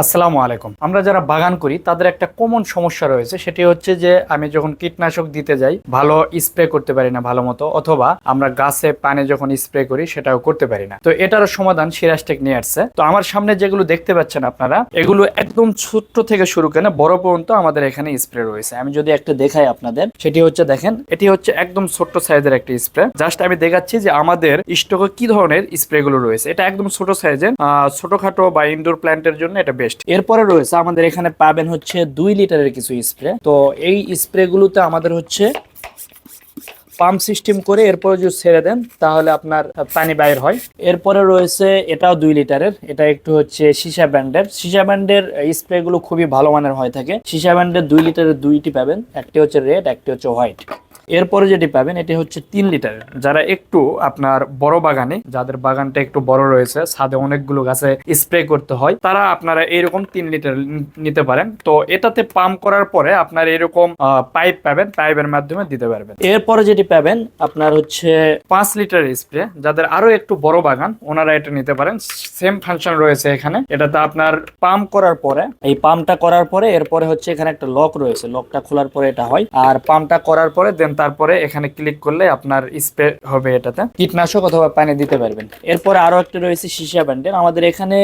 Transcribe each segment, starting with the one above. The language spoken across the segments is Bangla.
আসসালামু আলাইকুম। আমরা যারা বাগান করি, তাদের একটা কমন সমস্যা রয়েছে, সেটি হচ্ছে যে আমি যখন কীটনাশক দিতে যাই, ভালো স্প্রে করতে পারি না ভালো মতো, অথবা আমরা গাছে পানে যখন স্প্রে করি, সেটাও করতে পারি না। তো এটারও সমাধান সিরাজটেক নিয়ে আসছে। তো আমার সামনে যেগুলো দেখতে পাচ্ছেন আপনারা, এগুলো একদম ছোট্ট থেকে শুরু করে বড় পর্যন্ত আমাদের এখানে স্প্রে রয়েছে। আমি যদি একটা দেখাই আপনাদের, সেটি হচ্ছে দেখেন, এটি হচ্ছে একদম ছোট্ট সাইজের একটা স্প্রে জাস্ট আমি দেখাচ্ছি যে আমাদের স্টকে কি ধরনের স্প্রে গুলো রয়েছে। এটা একদম ছোট সাইজের ছোটখাটো বা ইনডোর প্ল্যান্টের জন্য এটা বেস্ট এরপরে রয়েছে আমাদের এখানে পাবেন হচ্ছে দুই লিটারের কিছু স্প্রে। তো এই স্প্রে গুলোতে আমাদের হচ্ছে পাম্প সিস্টেম করে এরপরে যদি ছেড়ে দেন, তাহলে আপনার পানি বাইর হয়। এরপরে রয়েছে এটাও দুই লিটারের, এটা একটু হচ্ছে সীসা ব্র্যান্ডের। সীসা ব্যান্ডের স্প্রে গুলো খুবই ভালো মানের হয়ে থাকে। সীসা ব্যান্ডের দুই লিটারের দুইটি পাবেন, একটি হচ্ছে রেড, একটি হচ্ছে হোয়াইট। এরপরে যেটি পাবেন, এটি হচ্ছে তিন লিটারের যারা একটু আপনার বড় বাগানে, যাদের বাগানটা একটু বড় রয়েছে, ছাদে অনেকগুলো গাছে স্প্রে করতে হয়, তারা আপনারা এরকম তিন লিটার নিতে পারেন। তো এটাতে পাম্প করার পরে আপনার এরকম পাইপ পাবেন, পাইপের মাধ্যমে দিতে পারবেন। এরপরে যেটি পাবেন, আপনার হচ্ছে পাঁচ লিটার স্প্রে। যাদের আরও একটু বড় বাগান, ওনারা এটা নিতে পারেন। সেম ফাংশন রয়েছে এখানে। এটাতে আপনার পাম্প করার পরে, এই পাম্পটা করার পরে, এরপরে হচ্ছে এখানে একটা লক রয়েছে। লকটা খোলার পরে এটা হয়। আর পাম্পটা করার পরে, দেন তারপরে এখানে ক্লিক করলে আপনার স্প্রে হবে এটাতে। কীটনাশক অথবা পানি দিতে পারবেন। এরপরে আরও একটা রয়েছে সীসা ব্যান্ডের। আমাদের এখানে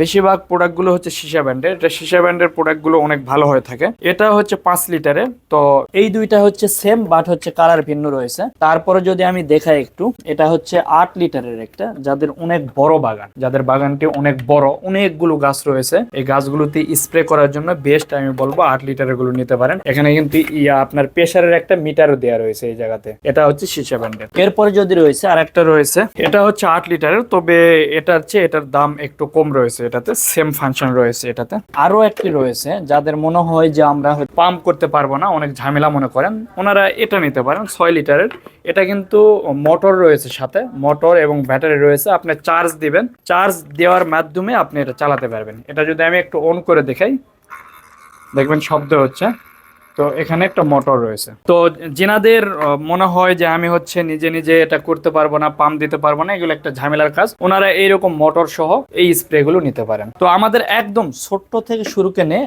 বেশিরভাগ প্রোডাক্টগুলো হচ্ছে সীসা ব্যান্ডের। এটা সীসা ব্যান্ডের প্রোডাক্টগুলো অনেক ভালো হয়ে থাকে। এটা হচ্ছে পাঁচ লিটারের তো এই দুইটা হচ্ছে সেম বাট হচ্ছে কালার ভিন্ন রয়েছে। তারপরে যদি আমি দেখাই একটু, এটা হচ্ছে আট লিটারের একটা, যাদের অনেক বড় বাগান। যাদের বাগানটি অনেক বড়, অনেকগুলো গাছ রয়েছে। এই গাছগুলোতে স্প্রে করার জন্য বেস্ট আমি বলব আট লিটারেরগুলো নিতে পারেন। এখানে কিন্তু আপনার প্রেশারের একটা মিটারও দেওয়া রয়েছে এই জায়গাতে। এটা হচ্ছে সীসা ব্যান্ডের এরপরে যদি রয়েছে আর একটা রয়েছে এটা হচ্ছে আট লিটারের তবে এটার চেয়ে এটার দাম একটু কম রয়েছে এটাতে সেম ফাংশন রয়েছে এটাতে। আরও একটি রয়েছে যাদের মনে হয় যে আমরা পাম্প করতে পারব না অনেক ঝামেলা মনে করেন ওনারা এটা নিতে পারেন ছয় লিটারের। এটা কিন্তু মোটর রয়েছে সাথে মোটর এবং ব্যাটারি রয়েছে আপনি চার্জ দিবেন। চার্জ দেওয়ার মাধ্যমে আপনি এটা চালাতে পারবেন। এটা যদি আমি একটু অন করে দেখাই দেখবেন শব্দ হচ্ছে। তো এখানে একটা মোটর রয়েছে। তো যেনাদের মনে হয় যে আমি হচ্ছে নিজে নিজে এটা করতে পারব না, পাম্প দিতে পারব না, এগুলো একটা ঝামেলার কাজ। ওনারা এইরকম মোটর সহ এই স্প্রে গুলো নিতে পারেন। তো আমাদের একদম ছোট্ট থেকে শুরু কেনে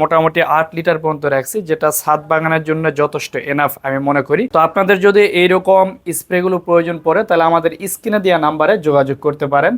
মোটামুটি আট লিটার পর্যন্ত রাখছি, যেটা সাত বাগানের জন্য যথেষ্ট এনাফ আমি মনে করি। তো আপনাদের যদি এইরকম স্প্রে গুলো প্রয়োজন পড়ে, তাহলে আমাদের স্ক্রিনে দেওয়া নাম্বারে যোগাযোগ করতে পারেন।